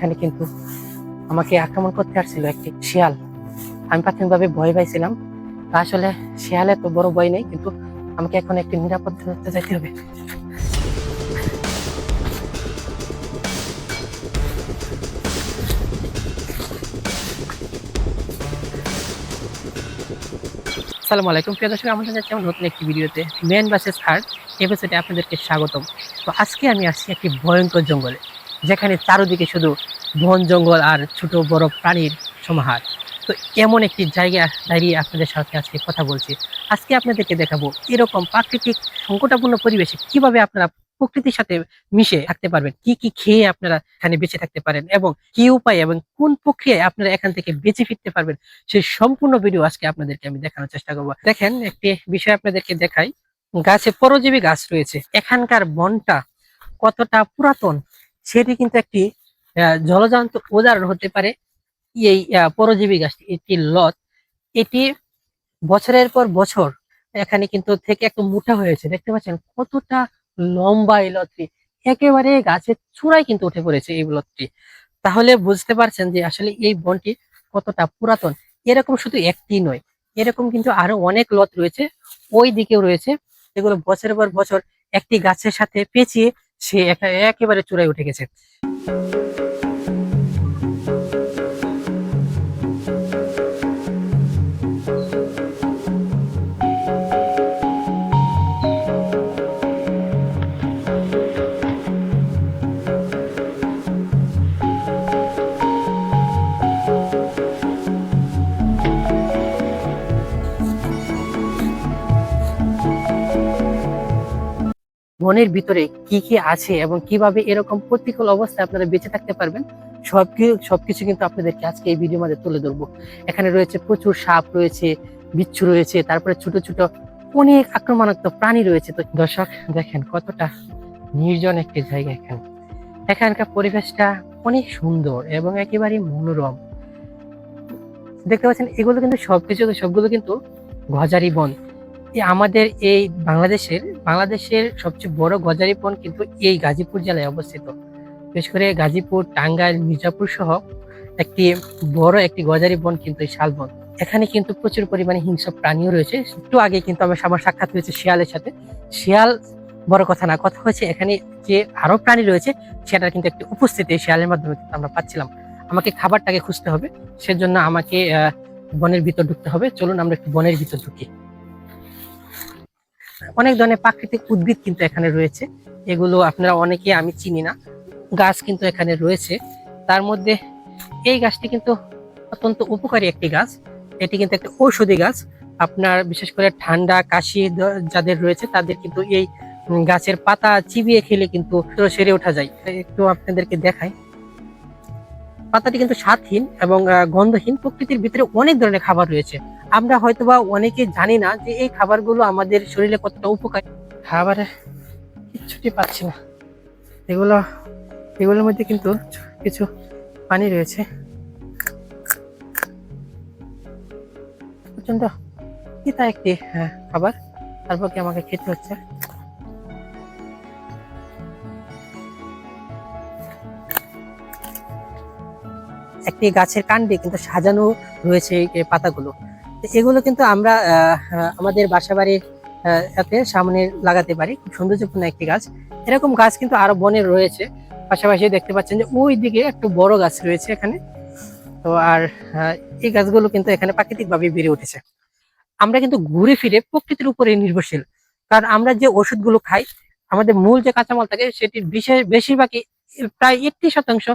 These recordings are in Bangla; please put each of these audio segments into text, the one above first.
এখানে কিন্তু আমাকে আক্রমণ করতে আসছিল একটি শিয়াল। আমি প্রাথমিকভাবে ভয় পাইছিলাম। আসলে শিয়ালে তো বড় ভয় নেই, কিন্তু আমাকে এখন একটি নিরাপদ দূরত্বে যেতে হবে। আসসালামু আলাইকুম। প্রিয় দর্শক আমাদের যাচ্ছি আমার নতুন একটি ভিডিওতে। মেন বাসেস হার্ট এপিসোডে আপনাদেরকে স্বাগতম। তো আজকে আমি আসছি একটি ভয়ঙ্কর জঙ্গলে। যেখানে চারোদিকে শুধু বন, জঙ্গল আর ছোট বড় প্রাণীর সমাহার। তো এমন একটি জায়গা দাঁড়িয়ে আপনাদের সাথে আজকে কথা বলছি। আজকে আপনাদেরকে দেখাবো এরকম প্রাকৃতিক সংকটাপূর্ণ পরিবেশে কীভাবে আপনারা প্রকৃতির সাথে মিশে থাকতে পারবেন, কি কি খেয়ে আপনারা এখানে বেঁচে থাকতে পারেন এবং কি উপায় এবং কোন প্রক্রিয়ায় আপনারা এখান থেকে বেঁচে ফিরতে পারবেন সেই সম্পূর্ণ ভিডিও আজকে আপনাদেরকে আমি দেখানোর চেষ্টা করব। দেখেন, একটি বিষয় আপনাদেরকে দেখাই। গাছে পরজীবী গাছ রয়েছে। এখানকার বনটা কতটা পুরাতন সেটি কিন্তু একটি জলজান্ত উদাহরণ হতে পারে। এই পরজীবী গাছটি একটি লত। এটি বছরের পর বছর এখানে কিন্তু থেকে একটু মোটা হয়েছে। দেখতে পাচ্ছেন কতটা লম্বা এই লতটি। একেবারে গাছের চূড়ায় কিন্তু উঠে পড়েছে এই লতটি। তাহলে বুঝতে পারছেন যে আসলে এই বনটি কতটা পুরাতন। এরকম শুধু একটি নয়, এরকম কিন্তু আরও অনেক লত রয়েছে। ওই দিকেও রয়েছে। এগুলো বছরের পর বছর একটি গাছের সাথে পেঁচিয়ে সে একা- একেবারে চূড়ায় উঠে গেছে। বনের ভিতরে কি কি আছে এবং কীভাবে এরকম প্রতিকূল অবস্থায় আপনারা বেঁচে থাকতে পারবেন সব সবকিছু কিন্তু আপনাদেরকে আজকে এই ভিডিওর মধ্যে তুলে ধরবো। এখানে রয়েছে প্রচুর সাপ রয়েছে, বিচ্ছু রয়েছে, তারপরে ছোট ছোট অনেক আক্রমণাত্মক প্রাণী রয়েছে। তো দর্শক, দেখেন কতটা নির্জন একটি জায়গা এখানে। এখানকার পরিবেশটা অনেক সুন্দর এবং একেবারে মনোরম। দেখতে পাচ্ছেন, এগুলো কিন্তু সবকিছু, সবগুলো কিন্তু গজারি বন। আমাদের এই বাংলাদেশের বাংলাদেশের সবচেয়ে বড় গজারি বন কিন্তু এই গাজীপুর জেলায় অবস্থিত। বিশেষ করে গাজীপুর, টাঙ্গাইল, মির্জাপুর সহ একটি বড় একটি গজারি বন কিন্তু এই শালবন। এখানে কিন্তু প্রচুর পরিমাণে হিংস্র প্রাণীও রয়েছে। একটু আগে কিন্তু আমার আমার সাক্ষাৎ হয়েছে শিয়ালের সাথে। শিয়াল বড় কথা না, কথা হচ্ছে এখানে যে আরও প্রাণী রয়েছে সেটার কিন্তু একটি উপস্থিতি শিয়ালের মাধ্যমে কিন্তু আমরা পাচ্ছিলাম। আমাকে খাবারটাকে খুঁজতে হবে, সেজন্য আমাকে বনের ভিতর ঢুকতে হবে। চলুন আমরা একটু বনের ভিতর ঢুকি। অনেক ধরনের প্রাকৃতিক উদ্ভিদ কিন্তু এখানে রয়েছে, এগুলো আপনারা অনেকে আমি চিনি না। গাছ কিন্তু এখানে রয়েছে। তার মধ্যে এই গাছটি কিন্তু অত্যন্ত উপকারী একটি গাছ। এটি কিন্তু একটা ঔষধি গাছ। আপনার বিশেষ করে ঠান্ডা, কাশি যাদের রয়েছে, তাদের কিন্তু এই গাছের পাতা চিবিয়ে খেলে কিন্তু সেরে ওঠা যায়। একটু আপনাদেরকে দেখাই। পাতাটি কিন্তু স্বাদহীন এবং গন্ধহীন। প্রকৃতির ভিতরে অনেক ধরনের খাবার রয়েছে। আমরা হয়তোবা অনেকে জানি না যে এই খাবারগুলো আমাদের শরীরে কতটা উপকারী। খাবারে কিচ্ছুটি পাচ্ছি না। এগুলো এগুলোর মধ্যে কিন্তু কিছু পানি রয়েছে। প্রচণ্ড পিতা একটি হ্যাঁ, খাবার। তারপর কি আমাকে খেতে হচ্ছে? একটি গাছের কাণ্ডে কিন্তু সাজানো রয়েছে এই পাতাগুলো। এগুলো কিন্তু আমরা আমাদের বাসা বাড়ির সামনে লাগাতে পারি। খুব সৌন্দর্যপূর্ণ একটি গাছ। এরকম গাছ কিন্তু আরও বনে রয়েছে। পাশাপাশি দেখতে পাচ্ছেন যে ওই দিকে একটু বড় গাছ রয়েছে এখানে। তো আর এই গাছগুলো কিন্তু এখানে প্রাকৃতিকভাবে বেড়ে উঠেছে। আমরা কিন্তু ঘুরে ফিরে প্রকৃতির উপরে নির্ভরশীল। কারণ আমরা যে ওষুধগুলো খাই, আমাদের মূল যে কাঁচামাল থাকে, সেটির বিশেষ, বেশিরভাগই প্রায় এইটটি শতাংশ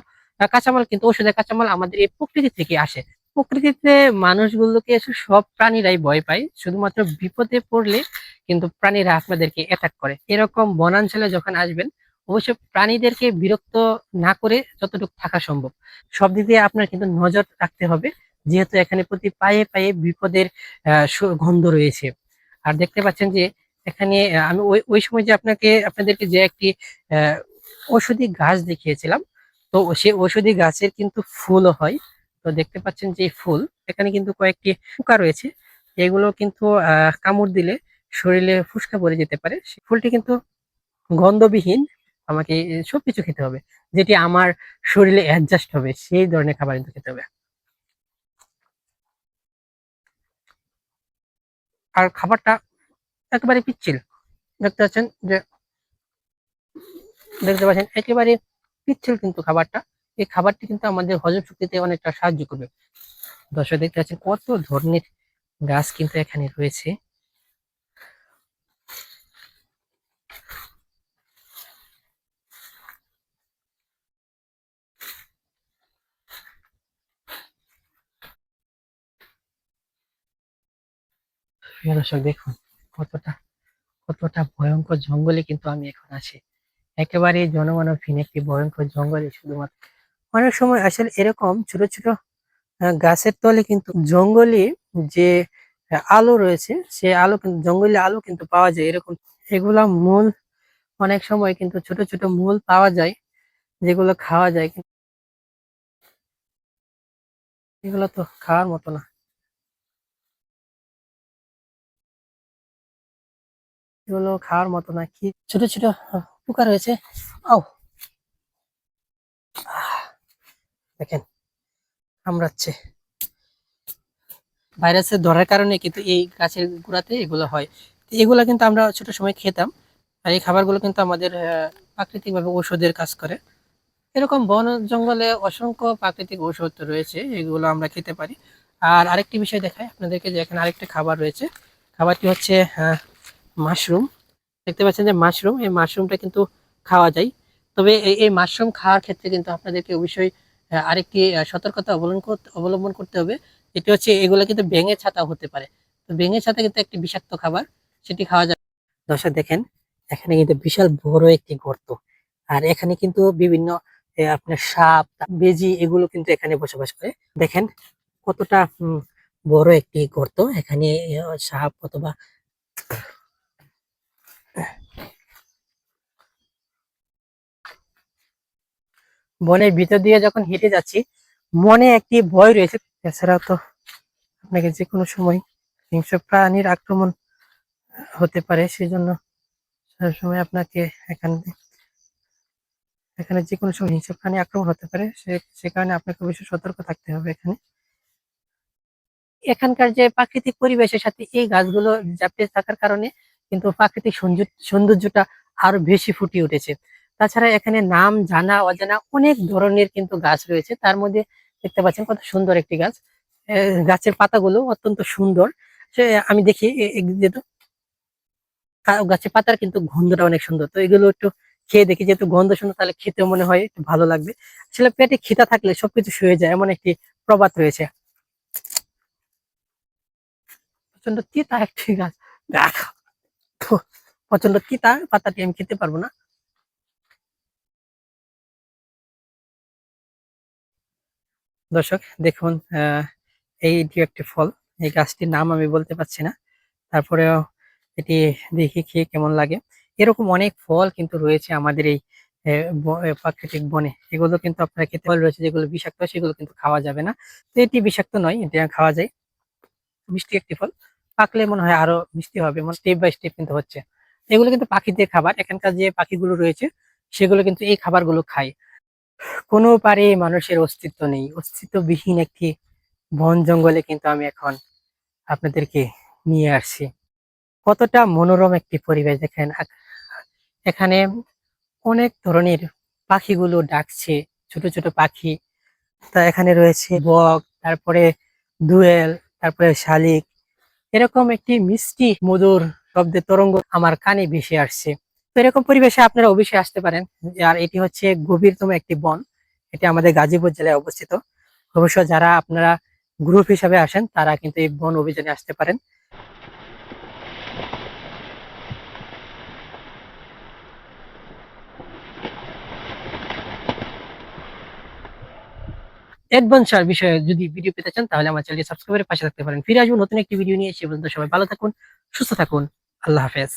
কাঁচামাল কিন্তু ওষুধের কাঁচামাল আমাদের এই প্রকৃতি থেকে আসে। প্রকৃতিতে মানুষগুলোকে সব প্রাণীরাই ভয় পায়। শুধুমাত্র বিপদে পড়লে কিন্তু প্রাণীরা আপনাদেরকে অ্যাটাক করে। এরকম বনাঞ্চলে যখন আসবেন অবশ্যই প্রাণীদেরকে বিরক্ত না করে যতটুকু থাকা সম্ভব। সব দিক দিয়ে আপনার কিন্তু নজর রাখতে হবে, যেহেতু এখানে প্রতি পায়ে পায়ে বিপদের গন্ধ রয়েছে। আর দেখতে পাচ্ছেন যে এখানে আমি ওই ওই সময় যে আপনাকে, আপনাদেরকে যে একটি ঔষধি গাছ দেখিয়েছিলাম তো সে ঔষধি গাছের কিন্তু ফুলও হয়। তো দেখতে পাচ্ছেন যে ফুল, এখানে কিন্তু কয়েকটি পোকা রয়েছে। এগুলো কিন্তু কামড় দিলে শরীরে ফুসকা পড়ে যেতে পারে। সে ফুলটি কিন্তু গন্ধবিহীন, আমাকে সবকিছু খেতে হবে। যেটি আমার শরীরে অ্যাডজাস্ট হবে, সেই ধরনের খাবার কিন্তু খেতে হবে। আর খাবারটা একেবারে পিচ্ছিল। দেখতে পাচ্ছেন যে, দেখতে পাচ্ছেন, একেবারে পিচ্ছিল কিন্তু খাবারটা। এই খাবারটি কিন্তু আমাদের হজম শক্তিতে অনেকটা সাহায্য করবে। দর্শক দেখতে পাচ্ছেন, কত ধরনের গাছ কিন্তু এখানে রয়েছে। দর্শক দেখুন, কতটা কতটা ভয়ঙ্কর জঙ্গলে কিন্তু আমি এখন আছি। একেবারে জনমানবহীন একটি ভয়ঙ্কর জঙ্গলে শুধুমাত্র। অনেক সময় আসলে এরকম ছোট ছোট গাছের তলে কিন্তু জঙ্গলে যে আলো রয়েছে, সে আলো কিন্তু জঙ্গলে আলো কিন্তু পাওয়া যায় এরকম। এগুলা মূল, অনেক সময় কিন্তু ছোট ছোট মূল পাওয়া যায়, যেগুলো খাওয়া যায় এগুলো তো খাওয়ার মতো না। এগুলো খাওয়ার মতো না, কি ছোট ছোট পোকা রয়েছে আও। দেখেন, কামড়াচ্ছে। ভাইরাসের ধরার কারণে কিন্তু এই গাছের গোড়াতে এগুলো হয়। এগুলো কিন্তু আমরা ছোট সময় খেতাম। আর এই খাবারগুলো কিন্তু আমাদের প্রাকৃতিকভাবে ঔষধের কাজ করে। এরকম বন জঙ্গলে অসংখ্য প্রাকৃতিক ঔষধ রয়েছে, এগুলো আমরা খেতে পারি। আর আরেকটি বিষয় দেখায় আপনাদেরকে যে এখানে আরেকটা খাবার রয়েছে। খাবারটি হচ্ছে মাশরুম। দেখতে পাচ্ছেন যে মাশরুম, এই মাশরুমটা কিন্তু খাওয়া যায়। তবে এই মাশরুম খাওয়ার ক্ষেত্রে কিন্তু আপনাদেরকে অবশ্যই আরেকটি সতর্কতা অবলম্বন করতে অবলম্বন করতে হবে। এটি হচ্ছে এগুলো কিন্তু ব্যাঙের ছাতা হতে পারে। তো ব্যাঙের ছাতা কিন্তু একটি বিষাক্ত খাবার, সেটি খাওয়া যায়। দর্শক দেখেন, এখানে কিন্তু বিশাল বড় একটি গর্ত। আর এখানে কিন্তু বিভিন্ন আপনার সাপ বেজি এগুলো কিন্তু এখানে বসবাস করে। দেখেন কতটা বড় একটি গর্ত। এখানে সাপ অথবা বনের ভিতর দিয়ে যখন হেঁটে যাচ্ছি, মনে একটি ভয় রয়েছে। এছাড়াও তো আপনাকে যে কোনো সময় হিংস্র প্রাণীর আক্রমণ হতে পারে, সেজন্য সবসময় আপনাকে এখানে এখানে যে কোনো সময় হিংস্র প্রাণী আক্রমণ হতে পারে, সে কারণে আপনাকে অবশ্যই সতর্ক থাকতে হবে এখানে। এখানকার যে প্রাকৃতিক পরিবেশের সাথে এই গাছগুলো জাপটে থাকার কারণে কিন্তু প্রাকৃতিক সৌন্দর্য- সৌন্দর্যটা আরও বেশি ফুটিয়ে উঠেছে। তাছাড়া এখানে নাম, জানা, অজানা অনেক ধরনের কিন্তু গাছ রয়েছে। তার মধ্যে দেখতে পাচ্ছেন কত সুন্দর একটি গাছ। গাছের পাতাগুলো অত্যন্ত সুন্দর। সে, আমি দেখি যেহেতু গাছের পাতার কিন্তু গন্ধটা অনেক সুন্দর। তো এগুলো একটু খেয়ে দেখি, যেহেতু গন্ধ সুন্দর তাহলে খেতে মনে হয় একটু ভালো লাগবে। আসলে পেটে খিদা থাকলে সবকিছু শুয়ে যায়, এমন একটি প্রবাদ রয়েছে। প্রচণ্ড তিতা একটি গাছ। আহ! ফু, প্রচণ্ড তিতা পাতাটি আমি খেতে পারব না। দর্শক দেখুন আহ এইটি একটি ফল। এই গাছটির নাম আমি বলতে পারছি না। তারপরেও এটি দেখি খেয়ে কেমন লাগে। এরকম অনেক ফল কিন্তু রয়েছে আমাদের এই প্রাকৃতিক বনে। এগুলো কিন্তু আপনারা খেতে ফল রয়েছে যেগুলো বিষাক্ত সেগুলো কিন্তু খাওয়া যাবে না। তো এটি বিষাক্ত নয় এটা খাওয়া যায়। মিষ্টি একটি ফল। পাকলে মনে হয় আরও মিষ্টি হবে মানে স্টেপ বাই স্টেপ কিন্তু হচ্ছে। এগুলো কিন্তু পাখিদের খাবার, এখানকার যে পাখিগুলো রয়েছে, সেগুলো কিন্তু এই খাবারগুলো খায়। কোনো পারে মানুষের অস্তিত্ব নেই। অস্তিত্ববিহীন একটি বন জঙ্গলে কিন্তু আমি এখন আপনাদেরকে নিয়ে আসছি। কতটা মনোরম একটি পরিবেশ, দেখেন। এখানে অনেক ধরনের পাখিগুলো ডাকছে, ছোট ছোট পাখি। তা এখানে রয়েছে বক, তারপরে দুয়েল, তারপরে শালিক এরকম একটি মিষ্টি মধুর শব্দের তরঙ্গ আমার কানে ভেসে আসছে। তো এরকম পরিবেশে আপনারা অবশ্যই আসতে পারেন। আর এটি হচ্ছে গভীরতম একটি বন। এটি আমাদের গাজীপুর জেলায় অবস্থিত। অবশ্য যারা আপনারা গ্রুপ হিসাবে আসেন, তারা কিন্তু এই বন অভিযানে আসতে পারেন। অ্যাডভেঞ্চার বিষয়ে যদি ভিডিও পেতে চান, তাহলে আমার চ্যানেলটি সাবস্ক্রাইবের পাশে থাকতে পারেন। ফিরে আসব নতুন একটি ভিডিও নিয়ে, সে পর্যন্ত সবাই ভালো থাকুন, সুস্থ থাকুন। আল্লাহ হাফেজ।